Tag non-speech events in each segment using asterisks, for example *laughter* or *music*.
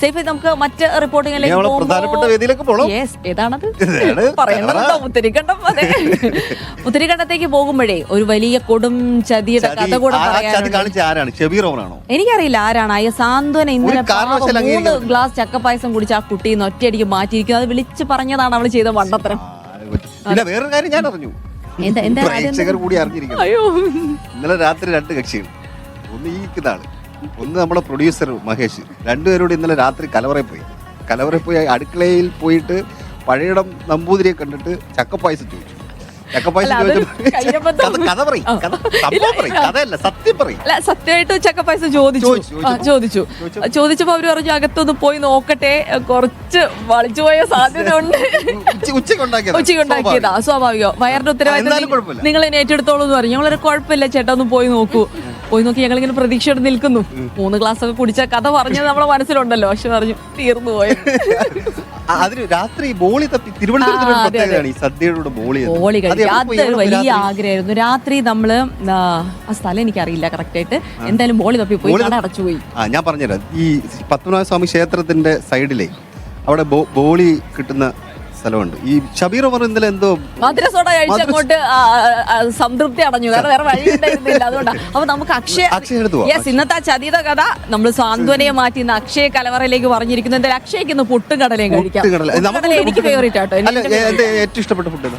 Safe നമുക്ക് മറ്റ് റിപ്പോർട്ടിങ്ങിലേക്ക് ഏതാണത്? ഇതാണ്. പറയണതുണ്ടോ മുത്തിരിക്കണ്ടം അതെ. മുത്തിരിക്കണ്ടത്തേക്ക് പോകുമ്പോഴേ ഒരു വലിയ കൊടും ചതിയുടെ കഥ കൂടെ എനിക്കറിയില്ല ആരാണ്. അയ്യ സാന്ത്വന ഇന്നലെ മൂന്ന് ഗ്ലാസ് ചക്കപ്പായസം കുടിച്ച് ആ കുട്ടീന്ന് ഒറ്റയടിക്ക് മാറ്റിയിരിക്കുന്നത് അത് വിളിച്ച് പറഞ്ഞതാണ് അവൾ ചെയ്ത വണ്ടത്തരം. പിന്നെ വേറൊരു കാര്യം ഞാൻ അറിഞ്ഞു. എന്താ എന്താ കാര്യം പ്രേക്ഷകർ കൂടി അറിഞ്ഞിരിക്കും ഇന്നലെ രാത്രി രണ്ട് കക്ഷികൾ. ഒന്ന് ഈ ഇതാണ് ഒന്ന് നമ്മുടെ പ്രൊഡ്യൂസർ മഹേഷ്. രണ്ടുപേരോട് ഇന്നലെ രാത്രി കലവറയിൽ പോയി. കലവറയിൽ പോയി അടുക്കളയിൽ പോയിട്ട് പഴയടം നമ്പൂതിരിയെ കണ്ടിട്ട് ചക്കപ്പായസം ചോദിച്ചു. ചക്കപ്പായസം ചോദിച്ചപ്പോൾ കഥ കഥ പറയും കഥ സംഭവം പറയും കഥയല്ല സത്യം പറയും. അല്ല സത്യമായിട്ട് ചക്കപ്പായസം ചോദിച്ചു. ചോദിച്ചു, ആ, ചോദിച്ചു. ചോദിച്ചപ്പോ- അവർ പറഞ്ഞു അകത്തൊന്ന് പോയി നോക്കട്ടെ കുറച്ച് വളിച്ചു പോയ സാധ്യത ഉണ്ട് ഉച്ച- ഉച്ചയ്ക്ക് ഉണ്ടാക്കിയതാ. ഉച്ചയ്ക്ക് ഉണ്ടാക്കിയതാ സ്വാഭാവികം. വയറിന്റെ ഉത്തരവാദിത്തം എന്നാലും കുഴപ്പമില്ല. നിങ്ങൾ എന്നെ ഏറ്റെടുത്തോളൂ എന്ന് പറഞ്ഞു. ഞങ്ങളൊരു കുഴപ്പമില്ല ചേട്ടാ ഒന്ന് പോയി നോക്കൂ. പോയി നോക്കി ഞങ്ങൾ ഇങ്ങനെ പ്രതീക്ഷയോടെ നിൽക്കുന്നു. മൂന്ന് ഗ്ലാസ് ഒക്കെ കുടിച്ച കഥ പറഞ്ഞത് നമ്മളെ മനസ്സിലുണ്ടല്ലോ. പക്ഷെ പറഞ്ഞു തീർന്നു പോയി. അതിന് രാത്രി ബോളി തപ്പി സദ്യയുടെ ബോളി അതൊരു വലിയ ആഗ്രഹമായിരുന്നു. രാത്രി നമ്മൾ ആ, സ്ഥലം എനിക്കറിയില്ല കറക്റ്റ് ആയിട്ട്. എന്തായാലും ബോളി തപ്പി പോയി കട അടച്ചുപോയി. ആ ഞാൻ പറഞ്ഞുതരാം. ഈ പത്മനാഭ സ്വാമി ക്ഷേത്രത്തിന്റെ സൈഡിലെ അവിടെ ബോളി കിട്ടുന്ന സ്ഥലമുണ്ട്. ഈ ഷബീർ ഓവർ ഇന്നലെ എന്തോ മധുര സോഡ കഴിച്ച് അങ്ങോട്ട് സംതൃപ്തി അടഞ്ഞു. കാരണം വേറെ വഴി ഉണ്ടായിരുന്നില്ല *laughs* അതുകൊണ്ടാണ് അപ്പൊ നമുക്ക് അക്ഷയ അക്ഷയ എടുത്തു യെസ് ഇന്നത്തെ ആ ചതീത കഥ നമ്മൾ സാന്ത്വനയെ മാറ്റി ഇന്ന് അക്ഷയ കലവറയിലേക്ക് പറഞ്ഞിരിക്കുന്നു. എന്തായാലും അക്ഷയ്ക്ക് ഇന്ന് പുട്ടും കടലയും കഴിക്കാം. പുട്ടുകടല. എനിക്ക്. ഫേവറേറ്റ് ആട്ടോ. എനിക്ക് ഏറ്റവും ഇഷ്ടപ്പെട്ട ഫുഡ്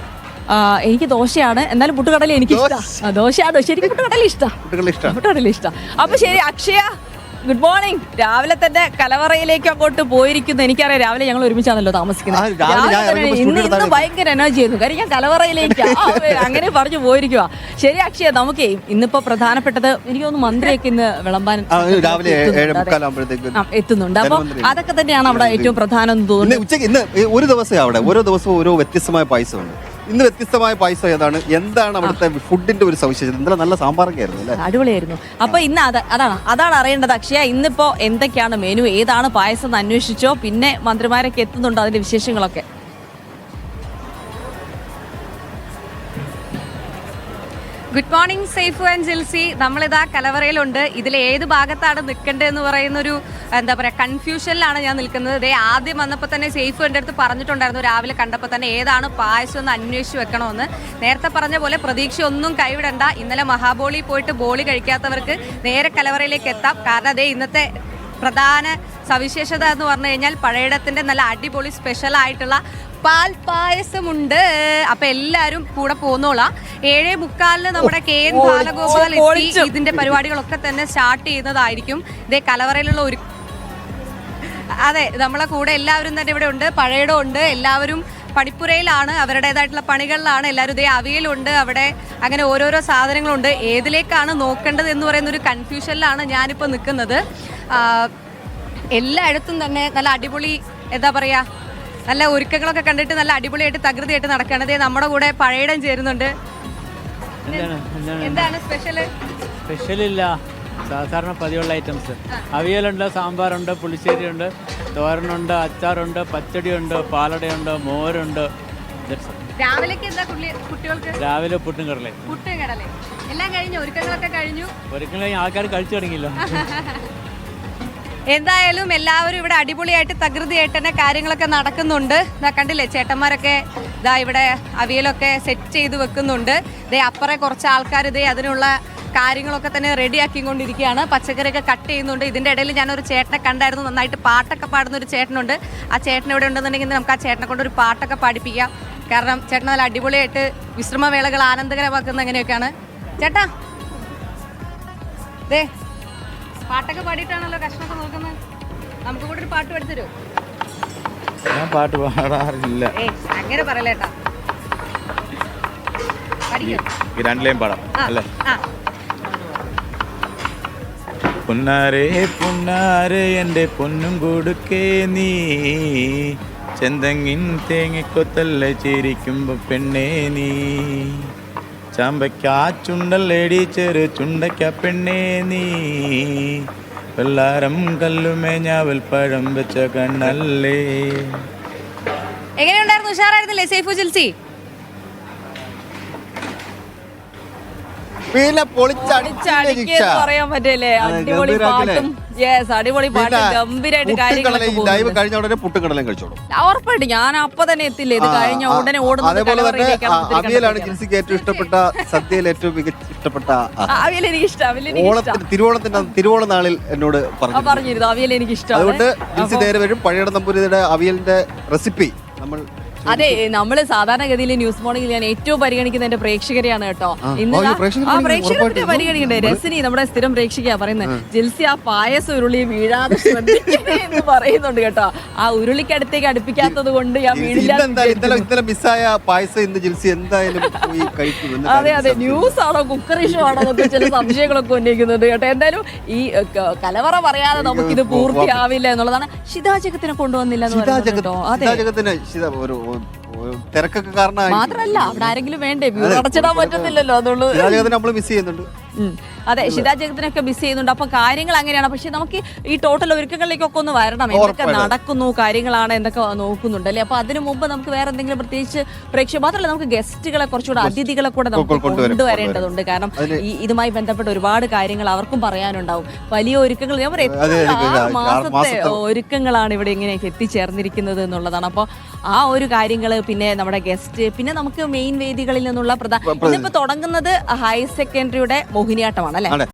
എനിക്ക് ദോശയാണ്. എന്നാലും പുട്ടുകടല എനിക്ക് ഇഷ്ടമാണ് ദോശയാണ് ശരിക്കും പുട്ടുകടല ഇഷ്ടമാണ് പുട്ടുകടല ഇഷ്ടം. അപ്പൊ ശരി അക്ഷയ. ഗുഡ് മോർണിംഗ് രാവിലെ തന്നെ കലവറയിലേക്ക് അങ്ങോട്ട് പോയിരിക്കുന്നു. എനിക്കറിയാം രാവിലെ ഞങ്ങൾ ഒരുമിച്ചാണല്ലോ താമസിക്കുന്നത്. രാവിലെ ഇന്ന് ഭയങ്കര എനർജി ആയിരുന്നു. കാര്യം ഞാൻ കലവറയിലേക്ക് *laughs* അങ്ങനെ പറഞ്ഞു പോയിരിക്കുക ശരി അക്ഷയ നമുക്കേ ഇന്നിപ്പോ പ്രധാനപ്പെട്ടത് എനിക്ക് തോന്നുന്നു മന്ത്രിയൊക്കെ ഇന്ന് വിളമ്പാൻ രാവിലെ എത്തുന്നുണ്ട്. അപ്പൊ. അതൊക്കെ തന്നെയാണ് അവിടെ ഏറ്റവും പ്രധാനം തോന്നുന്നത്. ഉച്ചയ്ക്ക് ഇന്ന് ഒരു ദിവസം അവിടെ. ഓരോ ദിവസവും ഓരോ വ്യത്യസ്തമായ പായസമുണ്ട്. ഇന്ന് വ്യത്യസ്തമായ പായസം ഏതാണ്? എന്താണ് അവിടുത്തെ ഫുഡിന്റെ ഒരു സവിശേഷത? ഇന്നലെ നല്ല സാമ്പാറൊക്കെ ആയിരുന്നു അല്ലേ? അടിപൊളിയായിരുന്നു. അപ്പൊ ഇന്ന് അത് അതാണ് അതാണ് അറിയേണ്ടത് അക്ഷയ. ഇന്നിപ്പോ എന്തൊക്കെയാണ് മെനു ഏതാണ് പായസം എന്ന് അന്വേഷിച്ചോ? പിന്നെ മന്ത്രിമാരൊക്കെ എത്തുന്നുണ്ടോ അതിന്റെ വിശേഷങ്ങളൊക്കെ? Good morning safe and Jilsy നമ്മളിതാ കലവറയിലുണ്ട്. ഇതിൽ ഏത് ഭാഗത്താണ് നിൽക്കേണ്ടതെന്ന് പറയുന്ന ഒരു എന്താ പറയുക കൺഫ്യൂഷനിലാണ് ഞാൻ നിൽക്കുന്നത്. ഇതേ ആദ്യം വന്നപ്പോൾ തന്നെ സേഫ് എന്റെ അടുത്ത് പറഞ്ഞിട്ടുണ്ടായിരുന്നു. രാവിലെ കണ്ടപ്പോൾ തന്നെ ഏതാണ് പായസം എന്ന് അന്വേഷിച്ച് വെക്കണമെന്ന് നേരത്തെ പറഞ്ഞ പോലെ പ്രതീക്ഷ ഒന്നും കൈവിടണ്ട. ഇന്നലെ മഹാബോളി പോയിട്ട് ബോളി കഴിക്കാത്തവർക്ക് നേരെ കലവറയിലേക്ക് എത്താം. കാരണം അതേ ഇന്നത്തെ പ്രധാന സവിശേഷത എന്ന് പറഞ്ഞു കഴിഞ്ഞാൽ പഴയിടത്തിന്റെ നല്ല അടിപൊളി സ്പെഷ്യൽ ആയിട്ടുള്ള പാൽ പായസമുണ്ട്. അപ്പൊ എല്ലാരും കൂടെ പോന്നോളാം. ഏഴേ മുക്കാലിന് നമ്മുടെ കെ എൻ ബാലഗോപാൽ എത്തി. ഇതിന്റെ പരിപാടികളൊക്കെ തന്നെ സ്റ്റാർട്ട് ചെയ്യുന്നതായിരിക്കും. ഇതേ കലവറയിലുള്ള ഒരു അതെ നമ്മളെ കൂടെ എല്ലാവരും തന്നെ ഇവിടെ ഉണ്ട്. പഴയടം ഉണ്ട്. എല്ലാവരും പണിപ്പുരയിലാണ്. അവരുടേതായിട്ടുള്ള പണികളിലാണ്. എല്ലാവരും ഇതേ അവിയലുണ്ട്. അവിടെ അങ്ങനെ ഓരോരോ സാധനങ്ങളുണ്ട്. ഏതിലേക്കാണ് നോക്കേണ്ടത് എന്ന് പറയുന്ന ഒരു കൺഫ്യൂഷനിലാണ് ഞാനിപ്പോൾ നിൽക്കുന്നത്. എല്ലായിടത്തും തന്നെ നല്ല അടിപൊളി എന്താ പറയാ നല്ല ഒരുക്കങ്ങളൊക്കെ കണ്ടിട്ട് നല്ല അടിപൊളിയായിട്ട് തകൃതിയായിട്ട് നടക്കണതേ നമ്മുടെ കൂടെ പഴയടം ചേരുന്നുണ്ട്. എന്താണ്? സ്പെഷ്യൽ സ്പെഷ്യൽ സ്പെഷ്യലില്ല. സാധാരണ പതിവുള്ള ഐറ്റംസ് അവിയലുണ്ട് സാമ്പാറുണ്ട് പുളിശ്ശേരിയുണ്ട് തോരനുണ്ട് അച്ചാറുണ്ട് പച്ചടിയുണ്ട് പാലടയുണ്ട് മോരുണ്ട്. രാവിലെ പുട്ടും കടലേ പുട്ട് കടലേ എല്ലാം കഴിഞ്ഞു ഒരുക്കങ്ങളൊക്കെ കഴിഞ്ഞു. ഒരുക്കങ്ങൾ ആൾക്കാർ കഴിച്ചു തുടങ്ങിയല്ലോ. *laughs* എന്തായാലും എല്ലാവരും ഇവിടെ അടിപൊളിയായിട്ട് തകൃതിയായിട്ട് തന്നെ കാര്യങ്ങളൊക്കെ നടക്കുന്നുണ്ട്. ഇതാ കണ്ടില്ലേ ചേട്ടന്മാരൊക്കെ ഇതാ ഇവിടെ അവിയലൊക്കെ സെറ്റ് ചെയ്ത് വെക്കുന്നുണ്ട്. ഇതേ അപ്പുറേ കുറച്ച് ആൾക്കാർ ഇതേ അതിനുള്ള കാര്യങ്ങളൊക്കെ തന്നെ റെഡി ആക്കിക്കൊണ്ടിരിക്കുകയാണ്. പച്ചക്കറിയൊക്കെ കട്ട് ചെയ്യുന്നുണ്ട്. ഇതിന്റെ ഇടയിൽ ഞാനൊരു ചേട്ടനെ കണ്ടായിരുന്നു. നന്നായിട്ട് പാട്ടൊക്കെ പാടുന്ന ഒരു ചേട്ടനുണ്ട്. ആ ചേട്ടൻ ഇവിടെ ഉണ്ടെന്നുണ്ടെങ്കിൽ നമുക്ക് ആ ചേട്ടനെ കൊണ്ട് ഒരു പാട്ടൊക്കെ പാടിപ്പിക്കാം. കാരണം ചേട്ടൻ നല്ല അടിപൊളിയായിട്ട് വിശ്രമവേളകൾ ആനന്ദകരമാക്കുന്ന എങ്ങനെയൊക്കെയാണ്. ചേട്ടാ ദേ പാട്ടൊക്കെ പാടിയിട്ടാണല്ലോ കഷ്ണമൊക്കെ നോക്കുന്നത്. നമുക്ക് കൂടെ ഒരു പാട്ട് പഠിത്തരൂ ഞാൻ പാട്ട് പാടാറില്ല. അങ്ങനെ പറയലേട്ടാ രണ്ടിലേയും പാടാം അല്ലേ? പുന്നാരേ പുന്നാരേ എന്റെ പൊന്നും കൊടുക്കേ നീ. ചെന്തങ്ങിൻ തേങ്ങിക്കൊത്തല്ല ചിരിക്കുമ്പോ പെണ്ണേ നീ. ചാമ്പയ്ക്കാ ചുണ്ടല്ലേടി ചെറു ചുണ്ടയ്ക്ക പെണ്ണേ നീ. വെള്ളാരം കല്ലുമേ ഞാവൽ പഴം വെച്ച കണ്ണല്ലേ. എങ്ങനെയുണ്ടായിരുന്നു? ഉഷാറായിരുന്നില്ലേ? സേഫു ജിൽസി? പിന്നെ പറയാൻ പറ്റില്ലേ അടിപൊളി പാട്ടും യെസ് അടിപൊളി പാട്ടും പിന്നെ ഗംഭീരായിട്ട് കാര്യങ്ങളൊക്കെ ലൈവ് കഴിഞ്ഞ ഉടനെ പുട്ടും കടലയും കഴിച്ചോളൂ. ഉറപ്പായിട്ട്. ഞാൻ അപ്പൊ തന്നെ എത്തില്ല? ഇത് കഴിഞ്ഞ ഉടനെ ഓടുന്നത് അതേപോലെ അവിയലാണ് ജിൻസിക്ക് ഏറ്റവും ഇഷ്ടപ്പെട്ട സദ്യയിൽ ഏറ്റവും മികച്ച ഇഷ്ടപ്പെട്ട അവിയൽ എനിക്ക് ഇഷ്ടം ഓണത്തിന് തിരുവോണത്തിന്റെ തിരുവോണ നാളിൽ എന്നോട് പറഞ്ഞു പറഞ്ഞിരുന്നു. അവിയൽ എനിക്ക് ഇഷ്ടം അതുകൊണ്ട് ജിൻസി നേരെ വരും. പഴയ നമ്പൂരിയുടെ അവിയലിന്റെ റെസിപ്പി നമ്മൾ അതെ നമ്മൾ സാധാരണഗതിയിൽ ന്യൂസ് മോർണിംഗിൽ ഞാൻ ഏറ്റവും പരിഗണിക്കുന്ന എന്റെ പ്രേക്ഷകരെയാണ് കേട്ടോ. ഇന്ന് ആ, പ്രേക്ഷകരെ. പരിഗണിക്കണ്ടേ രസനി നമ്മുടെ സ്ഥിരം പ്രേക്ഷകയാ പറയുന്നത്. ജിൽസി ആ പായസ ഉരുളി വീഴാതെ ശ്രദ്ധിക്കണേ എന്ന് പറയുന്നുണ്ട് കേട്ടോ. ആ ഉരുളിക്കടുത്തേക്ക് അടുപ്പിക്കാത്തത് കൊണ്ട് ഞാൻ വീടില്ല മിസ്സായ പായസം ഇന്ന് ജിൽസി എന്തായാലും അതെ അതെ. ന്യൂസ് ആണോ കുക്കറി ഷോ ആണോ എന്നൊക്കെ ചില സംശയങ്ങളൊക്കെ ഉന്നയിക്കുന്നുണ്ട് കേട്ടോ. എന്തായാലും ഈ കലവറ പറയാതെ നമുക്കിത് പൂർത്തിയാവില്ല എന്നുള്ളതാണ് ശിതാചകത്തിനെ കൊണ്ടുവന്നില്ല എന്ന് പറയുന്നത് കേട്ടോ. അതെ. തിരക്കൊക്കെ കാരണം മാത്രല്ല അവിടെ ആരെങ്കിലും വേണ്ടേ? വ്യൂർ അടച്ചിടാൻ പറ്റുന്നില്ലല്ലോ അതുകൊണ്ട്. നമ്മൾ മിസ് ചെയ്യുന്നുണ്ട്. അതെ ഷിതാ ജഗത്തിനൊക്കെ മിസ് ചെയ്യുന്നുണ്ട്. അപ്പൊ കാര്യങ്ങൾ അങ്ങനെയാണ്. പക്ഷെ നമുക്ക് ഈ ടോട്ടൽ ഒരുക്കങ്ങളിലേക്കൊക്കെ ഒന്ന് വരണം. എന്തൊക്കെ നടക്കുന്നു കാര്യങ്ങളാണ് എന്തൊക്കെ നോക്കുന്നുണ്ട് അല്ലേ? അപ്പൊ അതിനു മുമ്പ് നമുക്ക് വേറെ എന്തെങ്കിലും പ്രത്യേകിച്ച് പ്രേക്ഷക മാത്രമല്ല നമുക്ക് ഗസ്റ്റുകളെ കുറച്ചുകൂടെ അതിഥികളെ കൂടെ നമുക്ക് കൊണ്ടുവരേണ്ടതുണ്ട്. കാരണം ഈ ഇതുമായി ബന്ധപ്പെട്ട ഒരുപാട് കാര്യങ്ങൾ അവർക്കും പറയാനുണ്ടാവും. വലിയ ഒരുക്കങ്ങൾ ഞാൻ പറയാം. മാസത്തെ ഒരുക്കങ്ങളാണ് ഇവിടെ ഇങ്ങനെയൊക്കെ എത്തിച്ചേർന്നിരിക്കുന്നത് എന്നുള്ളതാണ്. അപ്പോൾ ആ ഒരു കാര്യങ്ങൾ പിന്നെ നമ്മുടെ ഗസ്റ്റ് പിന്നെ നമുക്ക് മെയിൻ വേദികളിൽ നിന്നുള്ള പ്രധാന ഇതിപ്പോ തുടങ്ങുന്നത് ഹയർ സെക്കൻഡറിയുടെ മോഹിനിയാട്ടമാണ്. അല്ലെ? അതെ.